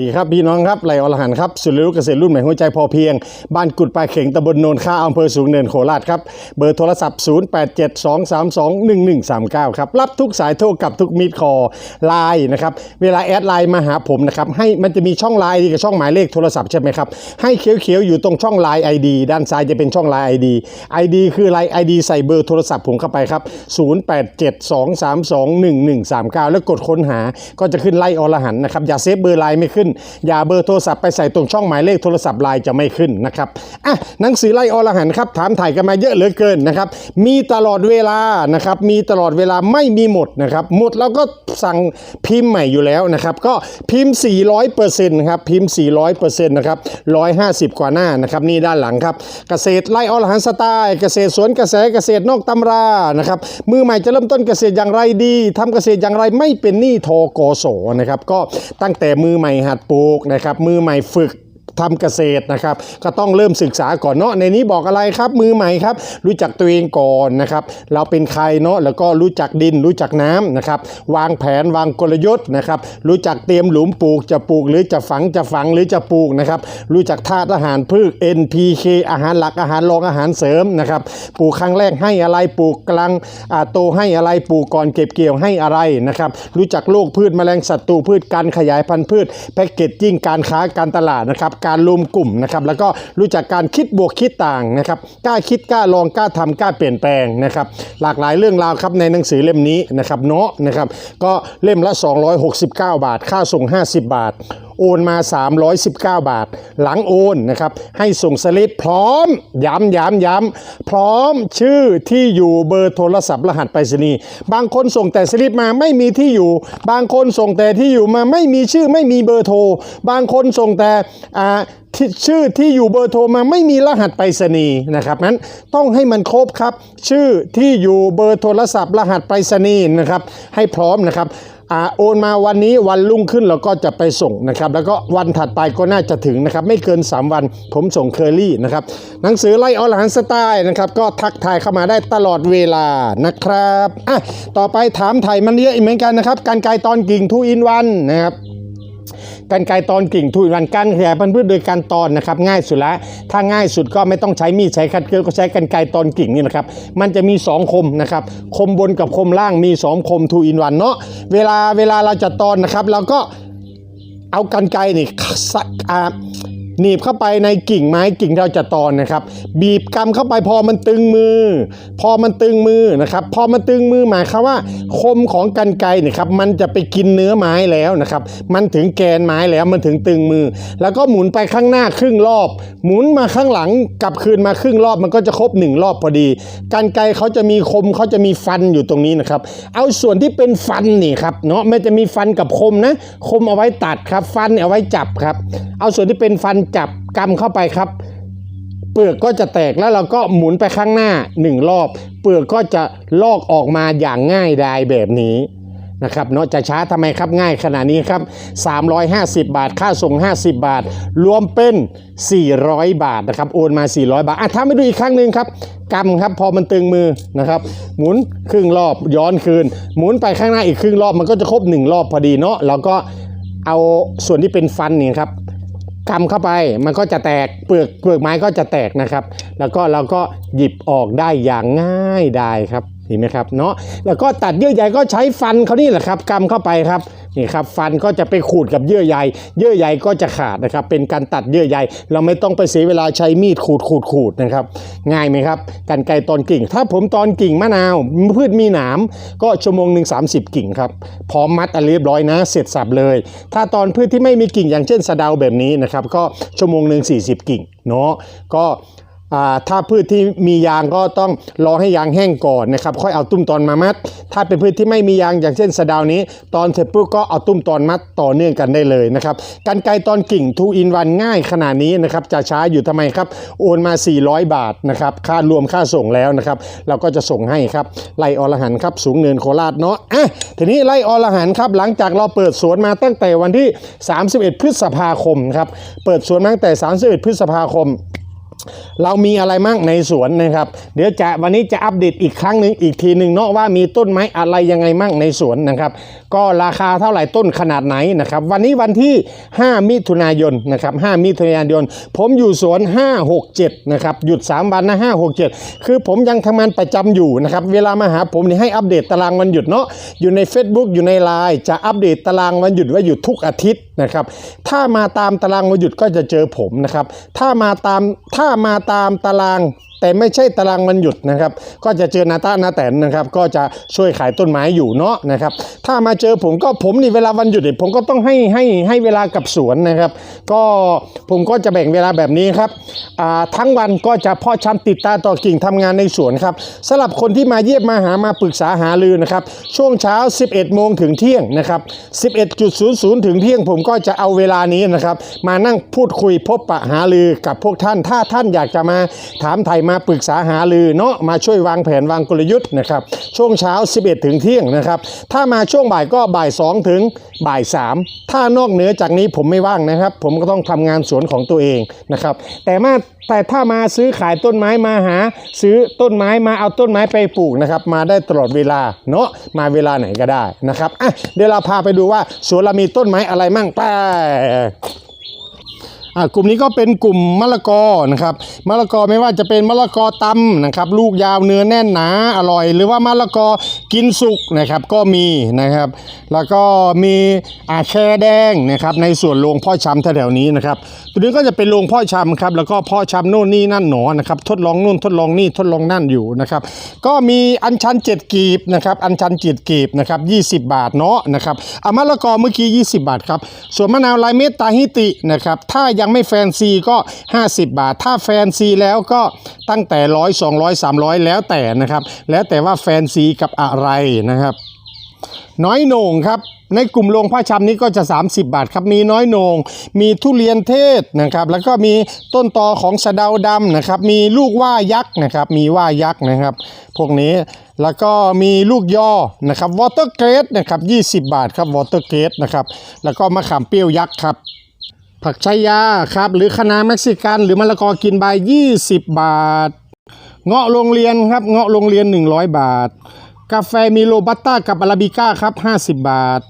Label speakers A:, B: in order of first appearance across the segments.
A: ดีครับพี่น้องครับไหลอรหันครับสุริรุเกษตรรุ่นใหม่หัวใจพอเพียง บ้านกุดปลายเข่งตำบลโนนข้าอำเภอสูงเนินโคราชครับ เบอร์โทรศัพท์ 0872321139 ครับ รับทุกสายโทรกับทุกมิดคอไลน์นะครับ เวลาแอดไลน์มาหาผมนะครับ ให้มันจะมีช่องไลน์กับช่องหมายเลขโทรศัพท์ใช่ไหมครับ ให้เขียวๆอยู่ตรงช่องไลน์ ID ด้านซ้ายจะเป็นช่องไลน์ ID ID คือไลน์ ID ใส่เบอร์โทรศัพท์ผมเข้าไปครับ 0872321139 แล้วกดค้นหาก็จะขึ้นไล่อรหันนะครับอย่าเซฟเบอร์ไลน์ไม่ขึ้นอย่าเบอร์โทรศัพท์ไปใส่ตรงช่องหมายเลขโทรศัพท์ไลน์จะไม่ขึ้นนะครับอะหนังสือไล่อรหันครับถามถ่ายกันมาเยอะเหลือเกินนะครับมีตลอดเวลานะครับมีตลอดเวลาไม่มีหมดนะครับหมดแล้วก็สั่งพิมพ์ใหม่อยู่แล้วนะครับก็พิมพ์ 400%นะครับพิมพ์ 400%นะครับ150 กว่าหน้านะครับนี่ด้านหลังครับเกษตรไล่อรหันสไตล์เกษตรสวนกระแสเกษตรนอกตำรานะครับมือใหม่จะเริ่มต้นเกษตรอย่างไรดีทำเกษตรอย่างไรไม่เป็นหนี้ทโกโสนะครับก็ตั้งแต่มือใหม่หัดปลูกนะครับ มือใหม่ฝึก ทำเกษตรนะครับ ก็ต้องเริ่มศึกษาก่อนเนาะในนี้บอกอะไรครับมือใหม่ครับ รู้จักตัวเองก่อนนะครับ เราเป็นใครเนาะแล้วก็รู้จักดินรู้จักน้ำนะครับ วางแผนวางกลยุทธ์นะครับ รู้จักเตรียมหลุมปลูกจะปลูก หรือจะฝังจะฝังหรือจะปลูกนะครับ รู้จักธาตุอาหารพืช NPK อาหารหลักอาหารรองอาหารเสริมนะครับ ปลูกครั้งแรกให้อะไรปลูกกลางโตให้อะไรปลูกก่อนเก็บเกี่ยวให้อะไรนะครับ รู้จักโรคพืชแมลงศัตรูพืชการขยายพันธุ์พืช แพ็กเกจจิ้งการค้าการตลาดนะครับการรวมกลุ่มนะครับแล้วก็รู้จักการคิดบวกคิดต่างนะครับกล้าคิดกล้าลองกล้าทำกล้าเปลี่ยนแปลงนะครับหลากหลายเรื่องราวครับในหนังสือเล่มนี้นะครับเนาะนะครับก็เล่มละ 269 บาท ค่าส่ง 50 บาท โอนมา 319 บาท หลังโอนนะครับ ให้ส่งสลิปพร้อม ย้ำย้ำย้ำพร้อมชื่อที่อยู่เบอร์โทรศัพท์รหัสไปรษณีย์บางคนส่งแต่สลิปมาไม่มีที่อยู่ บางคนส่งแต่ที่อยู่มาไม่มีชื่อไม่มีเบอร์โทร บางคนส่งแต่ชื่อที่อยู่เบอร์โทรมาไม่มีรหัสไปรษณีย์นะครับนั้นต้องให้มันครบครับ ชื่อที่อยู่เบอร์โทรศัพท์รหัสไปรษณีย์นะครับ ให้พร้อมนะครับ โอนมาวันนี้วันรุ่งขึ้นเราก็จะไปส่งนะครับ แล้วก็วันถัดไปก็น่าจะถึงนะครับ ไม่เกิน 3 วันผมส่งเคอรี่นะครับ หนังสือไล่อรหันสไตล์นะครับ ก็ทักทายเข้ามาได้ตลอดเวลานะครับอะต่อไปถามไทยมันเยอะอีกเหมือนกันนะครับ การไกลตอนกิ่งทูอินวันนะครับ การไกลตอนกิ่งทุยวันการขยายพันธุ์พืชโดยการตอนนะครับง่ายสุดละถ้าง่ายสุดก็ไม่ต้องใช้มีดใช้คัดเกลือก็ใช้กันไกลตอนกิ่งนี่นะครับมันจะมี 2 คมนะครับคมบนกับคมล่างมี 2 คมทูอินวันเนาะเวลาเวลาเราจะตอนนะครับเราก็เอากันไกลนี่สักอ่า หนีบเข้าไปในกิ่งไม้กิ่งเราจะตอนนะครับ บีบกำเข้าไปพอมันตึงมือ พอมันตึงมือนะครับ พอมันตึงมือหมายความว่า คมของกันไกเนี่ยครับมันจะไปกินเนื้อไม้แล้วนะครับ มันถึงแกนไม้แล้วมันถึงตึงมือ แล้วก็หมุนไปข้างหน้าครึ่งรอบ หมุนมาข้างหลังกลับคืนมาครึ่งรอบมันก็จะครบหนึ่งรอบพอดี กันไกเขาจะมีคมเขาจะมีฟันอยู่ตรงนี้นะครับ เอาส่วนที่เป็นฟันนี่ครับเนาะไม่จะมีฟันกับคมนะ คมเอาไว้ตัดครับ ฟันเอาไว้จับครับ เอาส่วนที่เป็นฟันจับกำเข้าไปครับ เปลือกก็จะแตกแล้วเราก็หมุนไปข้างหน้าหนึ่งรอบ เปลือกก็จะลอกออกมาอย่างง่ายดายแบบนี้นะครับเนาะจะช้าทำไมครับง่ายขนาดนี้ครับ 350 บาท ค่าส่ง 50 บาท รวมเป็น 400 บาทนะครับโอนมา 400 บาทอะถ้าไม่ดูอีกครั้งหนึ่งครับกำครับพอมันตึงมือนะครับ หมุนครึ่งรอบย้อนคืน หมุนไปข้างหน้าอีกครึ่งรอบมันก็จะครบหนึ่งรอบพอดีเนาะเราก็เอาส่วนที่เป็นฟันเนี่ยครับ กำเข้าไปมันก็จะแตกเปลือกเปลือกไม้ก็จะแตกนะครับ แล้วก็เราก็หยิบออกได้อย่างง่ายดายครับ เห็นไหมครับเนาะแล้วก็ตัดเยื่อใยก็ใช้ฟันเขานี่แหละครับกำเข้าไปครับนี่ครับฟันก็จะไปขูดกับเยื่อใย เยื่อใยก็จะขาดนะครับ เป็นการตัดเยื่อใย เราไม่ต้องไปเสียเวลาใช้มีดขูดขูดขูดนะครับ ง่ายไหมครับกันไกรตอนกิ่ง ถ้าผมตอนกิ่งมะนาวพืชมีหนามก็ชั่วโมงหนึ่ง30กิ่งครับพร้อมมัดอันเรียบร้อยนะ เสร็จสับเลย ถ้าตอนพืชที่ไม่มีกิ่งอย่างเช่นสะเดาแบบนี้นะครับ ก็ชั่วโมงหนึ่ง40 กิ่งเนาะก็ ถ้าพืชที่มียางก็ต้องรอให้ยางแห้งก่อนนะครับ ค่อยเอาตุ้มตอนมามัด ถ้าเป็นพืชที่ไม่มียางอย่างเช่นสะดาวนี้ ตอนเสร็จปุ๊บก็เอาตุ้มตอนมัดต่อเนื่องกันได้เลยนะครับกันไกตอนกิ่งทูอินวันง่ายขนาดนี้นะครับจะช้าอยู่ทำไมครับ โอนมา 400 บาทนะครับค่ารวมค่าส่งแล้วนะครับ เราก็จะส่งให้ครับไล่อรหันครับสูงเนินโคราชเนาะอะทีนี้ไล่อรหันครับหลังจากเราเปิดสวนมาตั้งแต่วันที่ 31 พฤษภาคมครับเปิดสวนมาตั้งแต่ 31 พฤษภาคม เรามีอะไรมั่งในสวนนะครับ เดี๋ยวจะวันนี้จะอัปเดตอีกครั้งหนึ่งอีกทีหนึ่งเนาะว่ามีต้นไม้อะไรยังไงมั่งในสวนนะครับ ก็ราคาเท่าไหร่ต้นขนาดไหนนะครับ วันนี้วันที่ 5 มิถุนายนนะครับ 5 มิถุนายน ผมอยู่สวน 567 นะครับหยุด 3 วันนะ567 คือผมยังทำงานประจำอยู่นะครับ เวลามาหาผมนี่ให้อัปเดตตารางวันหยุดเนาะอยู่ใน Facebook อยู่ในไลน์จะอัปเดตตารางวันหยุดว่าหยุดทุกอาทิตย์ นะครับ ถ้ามาตามตารางวันหยุดก็จะเจอผมนะครับ ถ้ามาตามถ้ามาตามตาราง แต่ไม่ใช่ตารางวันหยุดนะครับ ก็จะเจอนาตานาแตนนะครับ ก็จะช่วยขายต้นไม้อยู่เนาะนะครับ ถ้ามาเจอผมก็ผมนี่เวลาวันหยุดเนี่ยผมก็ต้องให้ให้ให้เวลากับสวนนะครับ ก็ผมก็จะแบ่งเวลาแบบนี้ครับอ่าทั้งวันก็จะพ่อชำติดตาต่อกิ่งทำงานในสวนครับสำหรับคนที่มาเยี่ยมมาหามาปรึกษาหารือนะครับ ช่วงเช้า 11 โมงถึงเที่ยงนะครับ 11.00 ถึงเที่ยง ผมก็จะเอาเวลานี้นะครับ มานั่งพูดคุยพบปะหารือกับพวกท่าน ถ้าท่านอยากจะมาถามไทยมาปรึกษาหารือเนาะมาช่วยวางแผนวางกลยุทธ์นะครับช่วงเช้า 11 ถึงเที่ยงนะครับถ้ามาช่วงบ่ายก็บ่าย 2 ถึงบ่าย 3 ถ้านอกเหนือจากนี้ผมไม่ว่างนะครับ ผมก็ต้องทำงานสวนของตัวเองนะครับแต่มาแต่ถ้ามาซื้อขายต้นไม้มาหา ซื้อต้นไม้มาเอาต้นไม้ไปปลูกนะครับมาได้ตลอดเวลาเนาะมาเวลาไหนก็ได้นะครับอะเดี๋ยวเราพาไปดูว่าสวนเรามีต้นไม้อะไรมั่งไป อ่ากลุ่มนี้ก็เป็นกลุ่มมะละกอนะครับมะละกอไม่ว่าจะเป็นมะละกอตำนะครับ ลูกยาวเนื้อแน่นหนาอร่อย หรือว่ามะละกอกินสุกนะครับก็มีนะครับ แล้วก็มีอาแช่แดงนะครับในส่วนโรงพ่อชำแถวๆนี้นะครับตัวนี้ก็จะเป็นโรงพ่อชำครับแล้วก็พ่อชำโน่นนี่นั่นหนอนะครับทดลองนู่นทดลองนี่ทดลองนั่นอยู่นะครับ ก็มีอันชันเจ็ดกีบนะครับอันชันเจ็ดกีบนะครับ20บาทเนาะนะครับอะมะละกอเมื่อกี้20บาทครับส่วนมะนาวลายเม็ดตาฮิตินะครับถ้ายังไม่แฟนซีก็ 50 บาท ถ้าแฟนซีแล้วก็ตั้งแต่ร้อยสองร้อยสามร้อยแล้วแต่นะครับ แล้วแต่ว่าแฟนซีกับอะไรนะครับน้อยโหน่งครับในกลุ่มโรงผ้าชำนี้ก็จะ 30 บาทครับมีน้อยโหนง มีทุเรียนเทศนะครับแล้วก็มีต้นตอของสะเดาดำนะครับมีลูกว่ายักษ์นะครับมีว่ายักษ์นะครับพวกนี้แล้วก็มีลูกย่อนะครับวอเตอร์เกรดนะครับ20 บาทครับวอเตอร์เกรดนะครับแล้วก็มะขามเปรี้ยวยักษ์ครับ ผักชายาครับหรือคะน้าเม็กซิกัน หรือมะละกอกินใบ20 บาท เงาะโรงเรียนครับเงาะโรงเรียน 100 บาท กาแฟมีโรบัสต้ากับอาราบิก้าครับ 50 บาท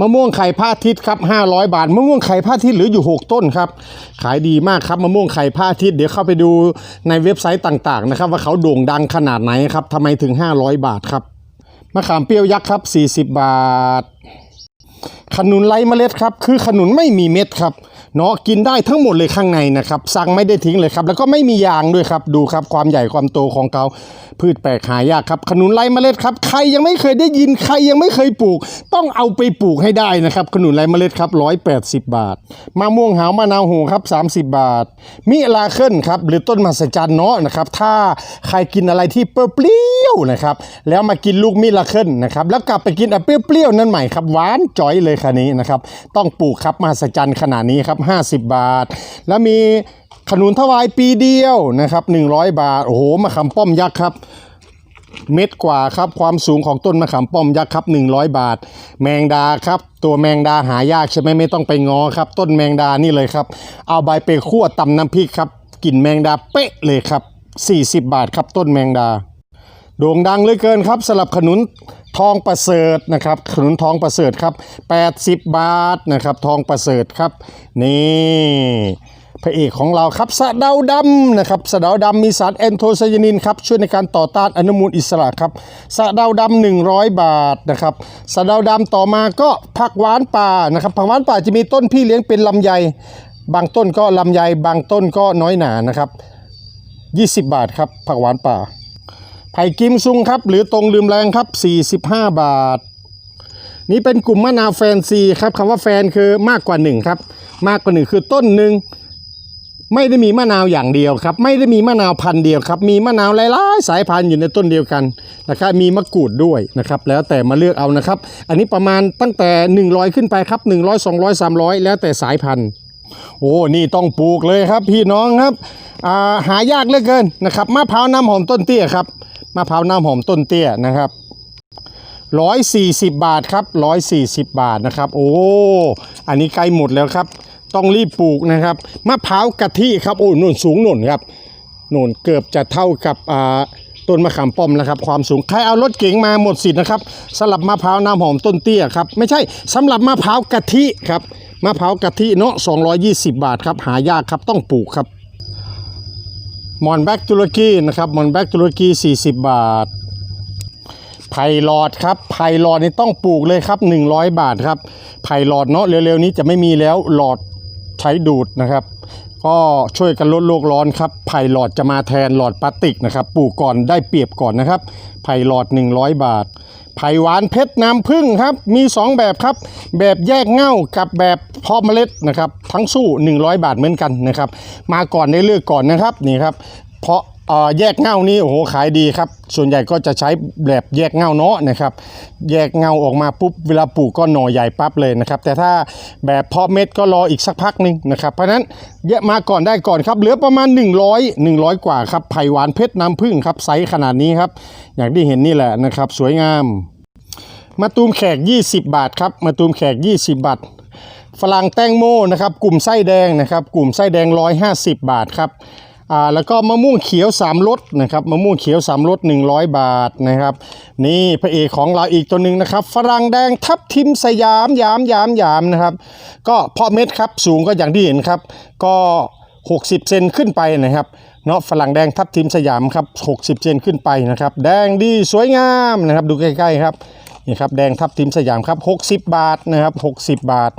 A: มะม่วงไข่พระอาทิตย์ครับ500 บาทมะม่วงไข่พระอาทิตย์เหลืออยู่ 6 ต้นครับ ขายดีมากครับมะม่วงไข่พระอาทิตย์เดี๋ยวเข้าไปดูในเว็บไซต์ต่างๆนะครับ ว่าเขาโด่งดังขนาดไหนครับทำไมถึง 500 บาทครับมะขามเปรี้ยวยักษ์ครับ 40 บาท ขนุนไร้เมล็ดครับ คือขนุนไม่มีเม็ดครับ เนาะกินได้ทั้งหมดเลยข้างในนะครับสั่งไม่ได้ทิ้งเลยครับ แล้วก็ไม่มียางด้วยครับ ดูครับความใหญ่ความโตของเขาพืชแปลกหายากครับ ขนุนไร้เมล็ดครับ ใครยังไม่เคยได้ยินใครยังไม่เคยปลูก ต้องเอาไปปลูกให้ได้นะครับ ขนุนไร้เมล็ดครับ180บบาทมะม่วงหาวมะนาวโหครับ30บบาท มิลาเคิลครับหรือต้นมหัศจรรย์เนาะนะครับ ถ้าใครกินอะไรที่เปรี้ยวนะครับแล้วมากินลูกมิลาเคิลนะครับแล้วกลับไปกินอะเปรี้ยวๆนั่นใหม่ครับหวานจ่อยเลยคันนี้นะครับต้องปลูกครับมหัศจรรย์ขนาดนี้ครับ50 บาท แล้วมีขนุนถวายปีเดียวนะครับ 100 บาท โอ้โหมะขามป้อมยักษ์ครับ เม็ดกว่าครับ ความสูงของต้นมะขามป้อมยักษ์ครับ 100 บาท แมงดาครับ ตัวแมงดาหายากใช่ไหมไม่ต้องไปงอครับ ต้นแมงดานี่เลยครับ เอาใบไปคั่วตำน้ำพริกครับกลิ่นแมงดาเป๊ะเลยครับ 40 บาทครับต้นแมงดา โด่งดังเหลือเกินครับสลับขนุนทองประเสริฐนะครับ ขนุนทองประเสริฐครับ 80 บาทนะครับ ทองประเสริฐครับ นี่พระเอกของเราครับสะเดาดำนะครับสะเดาดำมีสารแอนโทไซยานินครับช่วยในการต่อต้านอนุมูลอิสระครับสะเดาดำ100 บาทนะครับสะเดาดำต่อมาก็ผักหวานป่านะครับผักหวานป่าจะมีต้นพี่เลี้ยงเป็นลำไย บางต้นก็ลำไย บางต้นก็น้อยหนานะครับ 20 บาทครับผักหวานป่า ไผ่กิมซุงครับ หรือตรงลืมแรงครับ 45 บาท นี่เป็นกลุ่มมะนาวแฟนซีครับคำว่าแฟนคือมากกว่าหนึ่งครับมากกว่าหนึ่งคือต้นหนึ่งไม่ได้มีมะนาวอย่างเดียวครับ ไม่ได้มีมะนาวพันธุ์เดียวครับ มีมะนาวหลายๆสายพันธุ์อยู่ในต้นเดียวกันนะครับมีมะกรูดด้วยนะครับ แล้วแต่มาเลือกเอานะครับ อันนี้ประมาณตั้งแต่ 100 ขึ้นไปครับ 100 200 300 แล้วแต่สายพันธุ์ โอ้นี่ต้องปลูกเลยครับพี่น้องครับาหายากเหลือเกินนะครับมะพร้าวน้ำหอมต้นเตี้ยครับ มะพร้าวน้ำหอมต้นเตี้ยนะครับร้อยสี่สิบบาทครับร้อยสี่สิบบาทนะครับ โอ้อันนี้ใกล้หมดแล้วครับ ต้องรีบปลูกนะครับมะพร้าวกะทิครับโอ้หนุนสูงหนุนครับหนุนเกือบจะเท่ากับอ่าต้นมะขามป้อมนะครับ ความสูงใครเอารถเก๋งมาหมดสิทธิ์นะครับสำหรับมะพร้าวน้ำหอมต้นเตี้ยครับไม่ใช่สำหรับมะพร้าวกะทิครับมะพร้าวกะทิเนาะ220 บาทครับหายากครับต้องปลูกครับ มอนแบ็กตุรกีนะครับมอนแบ็กตุรกี 40 บาท ไผ่หลอดครับ ไผ่หลอดนี่ต้องปลูกเลยครับ 100 บาทครับ ไผ่หลอดเนาะเร็วๆนี้จะไม่มีแล้วหลอดใช้ดูดนะครับ ก็ช่วยกันลดโลกร้อนครับ ไผ่หลอดจะมาแทนหลอดพลาสติกนะครับ ปลูกก่อนได้เปรียบก่อนนะครับ ไผ่หลอด 100 บาท ไผ่หวานเพชรน้ำผึ้งครับ มี 2 แบบครับ แบบแยกเง่ากับแบบเพาะเมล็ดนะครับ ทั้งสู้ 100 บาทเหมือนกันนะครับ มาก่อนได้เลือกก่อนนะครับนี่ครับ เพาะ แยกเงานี้โอ้โหขายดีครับ ส่วนใหญ่ก็จะใช้แบบแยกเงาเนาะนะครับ แยกเงาออกมาปุ๊บเวลาปลูกก็หน่อใหญ่ปั๊บเลยนะครับ แต่ถ้าแบบเพาะเม็ดก็รออีกสักพักหนึ่งนะครับ เพราะนั้นเยอะมาก่อนได้ก่อนครับ เหลือประมาณ 100 100 กว่าครับไผ่หวานเพชรน้ำผึ้งครับไซส์ขนาดนี้ครับ อย่างที่เห็นนี่แหละนะครับ สวยงามมาตูมแขก 20 บาทครับมาตูมแขก 20 บาทฝรั่งแตงโมนะครับกลุ่มไส้แดงนะครับ กลุ่มไส้แดง 150 บาทครับ อ่าแล้วก็มะม่วงเขียว3รสนะครับมะม่วงเขียว3รส100 บาทนะครับ นี่พระเอกของเราอีกตัวหนึ่งนะครับฝรั่งแดงทับทิมสยามยามยามยามนะครับ ก็เพาะเม็ดครับสูงก็อย่างที่เห็นครับ ก็ 60 เซนขึ้นไปนะครับเนาะฝรั่งแดงทับทิมสยามครับ 60 เซนขึ้นไปนะครับ แดงดีสวยงามนะครับ ดูใกล้ๆครับนี่ครับแดงทับทิมสยามครับ 60 บาทนะครับ 60 บาท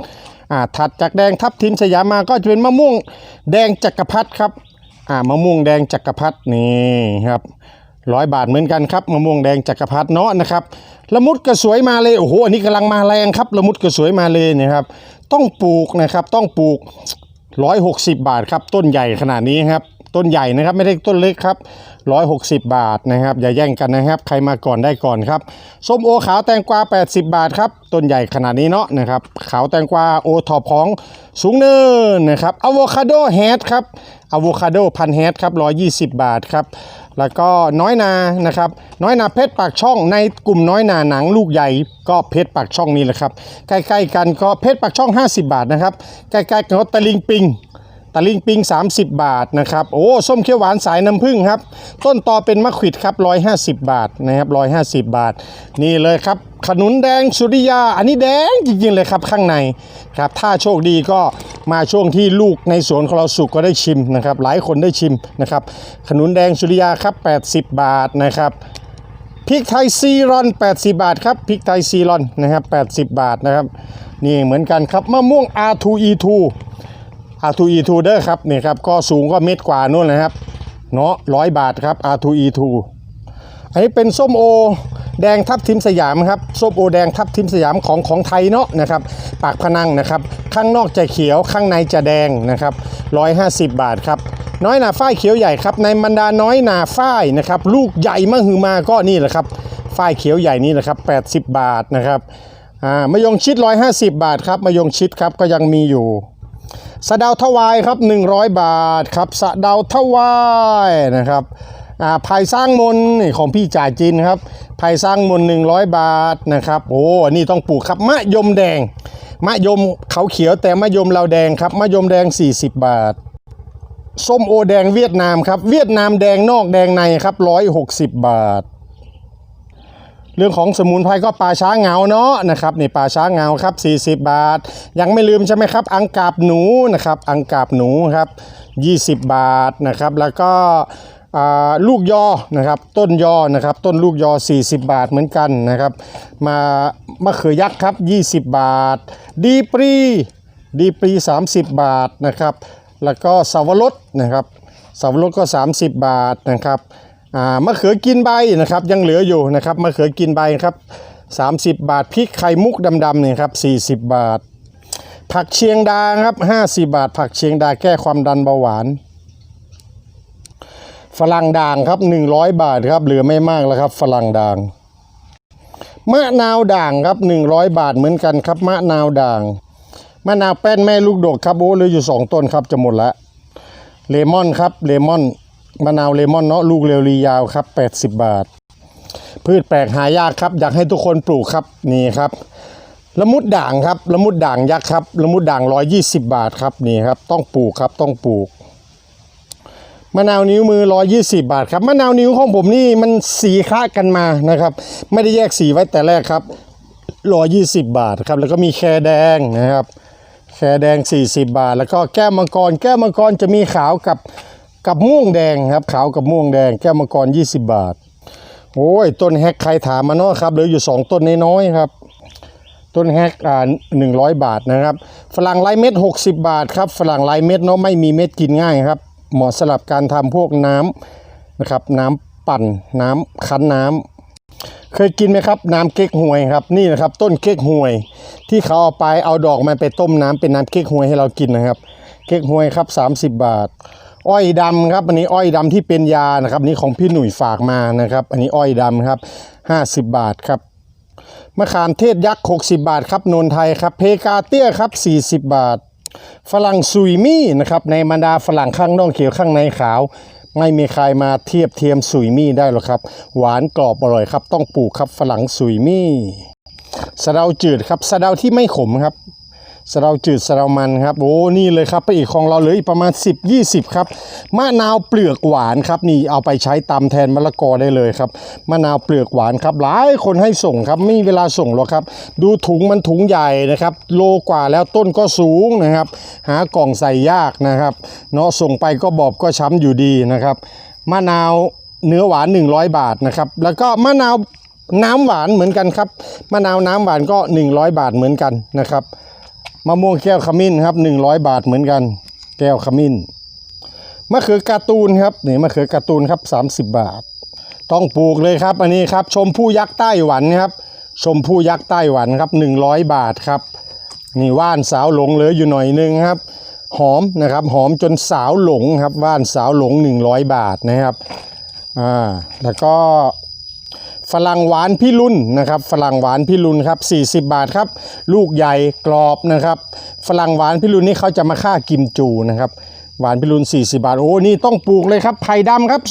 A: อ่าถัดจากแดงทับทิมสยามมาก็จะเป็นมะม่วงแดงจักรพรรดิครับ อ่ามะม่วงแดงจักรพรรดินี่ครับร้อยบาทเหมือนกันครับมะม่วงแดงจักรพรรดิเนาะนะครับละมุดกระสวยมาเลยโอ้โหอันนี้กำลังมาแรงครับละมุดกระสวยมาเลยนะครับ ต้องปลูกนะครับต้องปลูก 160 บาทครับต้นใหญ่ขนาดนี้ครับ ต้นใหญ่นะครับ ไม่ได้ต้นเล็กครับ 160 บาทนะครับ อย่าแย่งกันนะครับ ใครมาก่อนได้ก่อนครับส้มโอขาวแตงกวา 80 บาทครับ ต้นใหญ่ขนาดนี้เนาะนะครับขาวแตงกวาโอทอปของสูงเนินนะครับอะโวคาโดแฮดครับอะโวคาโดพันแฮดครับ 120 บาทครับแล้วก็น้อยนานะครับน้อยนาเพชรปากช่องในกลุ่มน้อยนาหนังลูกใหญ่ก็เพชรปากช่องนี่แหละครับใกล้ๆกันก็เพชรปากช่อง 50 บาทนะครับใกล้ๆกันก็ตะลิงปิง ตะลิงปิง 30 บาทนะครับโอ้ส้มเขียวหวานสายน้ำผึ้งครับ ต้นตอเป็นมะขวิดครับ 150 บาทนะครับ150 บาท นี่เลยครับ ขนุนแดงสุริยา อันนี้แดงจริงๆเลยครับข้างในครับถ้าโชคดีก็มาช่วงที่ลูกในสวนของเราสุกก็ได้ชิมนะครับ หลายคนได้ชิมนะครับ ขนุนแดงสุริยาครับ 80 บาทนะครับพริกไทยซีรอน 80 บาทครับพริกไทยซีรอนนะครับ 80 บาทนะครับ นี่เหมือนกันครับมะม่วง R2E2 R2E2 เด้อครับนี่ครับก็สูงก็เม็ดกว่านู่นนะครับเนาะร้อยบาทครับ R2E2 อันนี้เป็นส้มโอแดงทับทิมสยามครับส้มโอแดงทับทิมสยามของของไทยเนาะนะครับปากพนังนะครับ ข้างนอกจะเขียวข้างในจะแดงนะครับ150บาทครับน้อยหนาฝ้ายเขียวใหญ่ครับในบรรดาน้อยหนาฝ้ายนะครับลูกใหญ่มหือมาก็นี่แหละครับฝ้ายเขียวใหญ่นี่แหละครับ80บาทนะครับอ่ามะยงชิด150บาทครับมะยงชิดครับก็ยังมีอยู่ สะเดาถวายครับ 100 บาทครับสะเดาถวายนะครับอ่าไผ่สร้างมนนี่ของพี่จ่ายจินครับไผ่สร้างมน 100 บาทนะครับโอ้อันนี่ต้องปลูกครับมะยมแดง มะยมเขาเขียวแต่มะยมเราแดงครับมะยมแดง 40 บาทส้มโอแดงเวียดนามครับเวียดนามแดงนอกแดงในครับ 160 บาท เรื่องของสมุนไพรก็ปลาช้าเงาเนาะนะครับนี่ปลาช้าเงาครับ 40 บาท ยังไม่ลืมใช่ไหมครับ อังกาบหนูนะครับ อังกาบหนูครับ 20 บาทนะครับ แล้วก็ลูกยอนะครับ ต้นยอนะครับ ต้นลูกยอ 40 บาทเหมือนกันนะครับ มามะเขือยักษ์ครับ 20 บาท ดีปรีดีปรี 30 บาทนะครับ แล้วก็สาวรสนะครับสาวรสก็ 30 บาทนะครับ มะเขือกินใบนะครับยังเหลืออยู่นะครับมะเขือกินใบครับ 30 บาทพริกไข่มุกดำๆเนี่ยครับ40 บาท ผักเชียงดาครับ50 บาท ผักเชียงดาแก้ความดันเบาหวาน ฝรั่งด่างครับ 100 บาทครับเหลือไม่มากแล้วครับฝรั่งด่างมะนาวด่างครับ 100 บาทเหมือนกันครับมะนาวด่างมะนาวแป้นแม่ลูกดกครับโอ้เหลืออยู่ 2 ต้นครับจะหมดแล้วเลมอนครับเลมอน มะนาวเลมอนเนาะลูกเรียวรียาวครับ 80 บาท พืชแปลกหายากครับ อยากให้ทุกคนปลูกครับนี่ครับละมุดด่างครับละมุดด่างยักษ์ครับละมุดด่างร้อยยี่สิบบาทครับนี่ครับต้องปลูกครับต้องปลูกมะนาวนิ้วมือ 120 บาทครับมะนาวนิ้วของผมนี่มันสีคละกันมานะครับ ไม่ได้แยกสีไว้แต่แรกครับ120 บาทครับแล้วก็มีแครแดงนะครับแครแดง 40 บาท แล้วก็แก้วมังกร แก้วมังกรจะมีขาวกับ กับม่วงแดงครับขาวกับม่วงแดงแก้วมังกร 20 บาท โอ้ยต้นแฮกใครถามมาเนาะครับเหลืออยู่ 2 ต้นน้อยๆครับ ต้นแฮกอ่าหนึ่งร้อยบาทนะครับ ฝรั่งลายเม็ด 60 บาทครับฝรั่งลายเม็ดเนาะไม่มีเม็ดกินง่ายครับ เหมาะสำหรับการทำพวกน้ำนะครับน้ำปั่นน้ำคั้นน้ำเคยกินไหมครับ น้ำเก๊กฮวยครับนี่นะครับต้นเก๊กฮวย ที่เขาเอาไปเอาดอกมันไปต้มน้ำเป็นน้ำเก๊กฮวยให้เรากินนะครับ เก๊กฮวยครับ 30 บาท อ้อยดำครับอันนี้อ้อยดำที่เป็นยานะครับนนี่ของพี่หนุ่ยฝากมานะครับ อันนี้อ้อยดำครับ50บาทครับมะขามเทศยักษ์60บาทครับนนไทยครับเพกาเตี้ยครับ40บาท ฝรั่งซุยมี่นะครับในบรรดาฝรั่งข้างนอกเขียวข้างในขาว ไม่มีใครมาเทียบเทียมซุยมี่ได้หรอกครับ หวานกรอบอร่อยครับ ต้องปลูกครับฝรั่งซุยมี่สะเดาจืดครับสะเดาที่ไม่ขมครับ สเดาจืดสเดามันครับโอ้นี่เลยครับไปอีกของเราเหลืออีกประมาณ 10 20 ครับมะนาวเปลือกหวานครับนี่เอาไปใช้ตำแทนมะละกอได้เลยครับมะนาวเปลือกหวานครับหลายคนให้ส่งครับไม่มีเวลาส่งหรอกครับ ดูถุงมันถุงใหญ่นะครับโลกว่าแล้วต้นก็สูงนะครับ หากล่องใส่ยากนะครับเนาะส่งไปก็บอบก็ช้ำอยู่ดีนะครับมะนาวเนื้อหวาน 100 บาทนะครับแล้วก็มะนาวน้ำหวานเหมือนกันครับมะนาวน้ำหวานก็ 100 บาทเหมือนกันนะครับ มะม่วงแก้วขมิ้นครับ100บาทเหมือนกัน แก้วขมิ้นมะเขือการ์ตูนครับนี่มะเขือการ์ตูนครับ30บาท ต้องปลูกเลยครับอันนี้ครับ ชมพู่ยักษ์ไต้หวันครับ ชมพู่ยักษ์ไต้หวันครับ100บาทครับนี่ว่านสาวหลงเหลืออยู่หน่อยนึงครับ หอมนะครับหอมจนสาวหลงครับว่านสาวหลง100บาทนะครับอ่าแล้วก็ ฝรั่งหวานพี่รุ่นนะครับฝรั่งหวานพี่รุ่นครับ40 บาทครับ ลูกใหญ่กรอบนะครับฝรั่งหวานพี่รุ่นนี่เขาจะมาฆ่ากิมจูนะครับ หวานพี่รุ่น40 บาทโอ้นี่ต้องปลูกเลยครับไผ่ดำครับ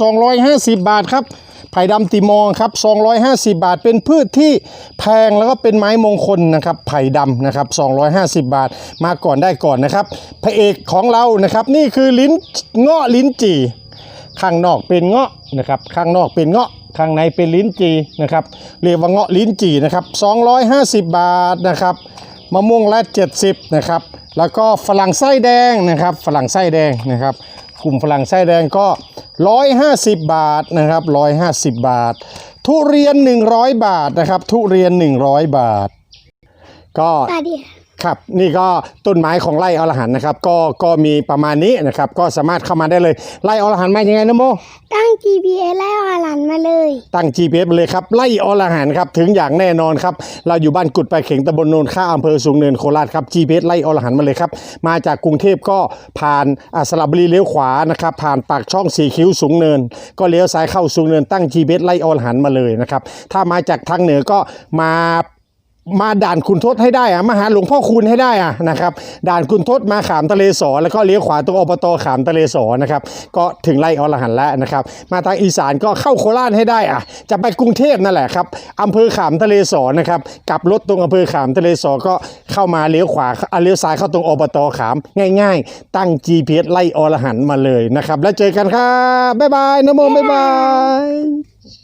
A: 250 บาทครับไผ่ดำติมองครับ 250 บาท เป็นพืชที่แพงแล้วก็เป็นไม้มงคลนะครับ ไผ่ดำนะครับ 250 บาท มาก่อนได้ก่อนนะครับ พระเอกของเรานะครับ นี่คือลิ้นเงาะลิ้นจี่ ข้างนอกเป็นเงาะนะครับ ข้างนอกเป็นเงาะ ข้างในเป็นลิ้นจีนะครับเรียกว่าเงาะลิ้นจีนะครับ 250 บาทนะครับมะม่วงแรด70นะครับแล้วก็ฝรั่งไส้แดงนะครับฝรั่งไส้แดงนะครับกลุ่มฝรั่งไส้แดงก็ 150 บาทนะครับ150 บาท ทุเรียน 100 บาทนะครับทุเรียน 100 บาท ก็
B: ค่ะ
A: ครับนี่ก็ต้นไม้ของไร่อรหันต์นะครับ ก็ก็มีประมาณนี้นะครับ ก็สามารถเข้ามาได้เลยไร่อรหันต์มายังไงนะโม
B: ตั้ง GPS แล้วอาหลันมาเลย
A: ตั้ง GPS ไปเลยครับไล่อรหันต์ครับถึงอย่างแน่นอนครับ เราอยู่บ้านกุดไปเข่งตำบลโนนข้าอำเภอสูงเนินโคราชครับ GPS ไล่อรหันต์มาเลยครับ มาจากกรุงเทพก็ผ่านอ่าสระบุรีเลี้ยวขวานะครับผ่านปากช่องสีคิ้วสูงเนิน ก็เลี้ยวซ้ายเข้าสูงเนินตั้ง GPS ไล่อรหันต์มาเลยนะครับถ้ามาจากทางเหนือก็มา มาด่านคุณทศให้ได้อะมาหาหลวงพ่อคุณให้ได้อะนะครับด่านคุณทศมาขามทะเลสอแล้วก็เลี้ยวขวาตรงอบตขามทะเลสอนะครับก็ถึงไร่อรหันแล้วนะครับมาทางอีสานก็เข้าโคราชให้ได้อะจะไปกรุงเทพนั่นแหละครับอำเภอขามทะเลสอนะครับกลับรถตรงอำเภอขามทะเลสอก็เข้ามาเลี้ยวขวาอเลี้ยวซ้ายเข้าตรงอบตขามง่าย ๆ ตั้ง GPS ไล่อรหันมาเลยนะครับแล้วเจอกันครับบ๊ายบายนะโมบ๊ายบาย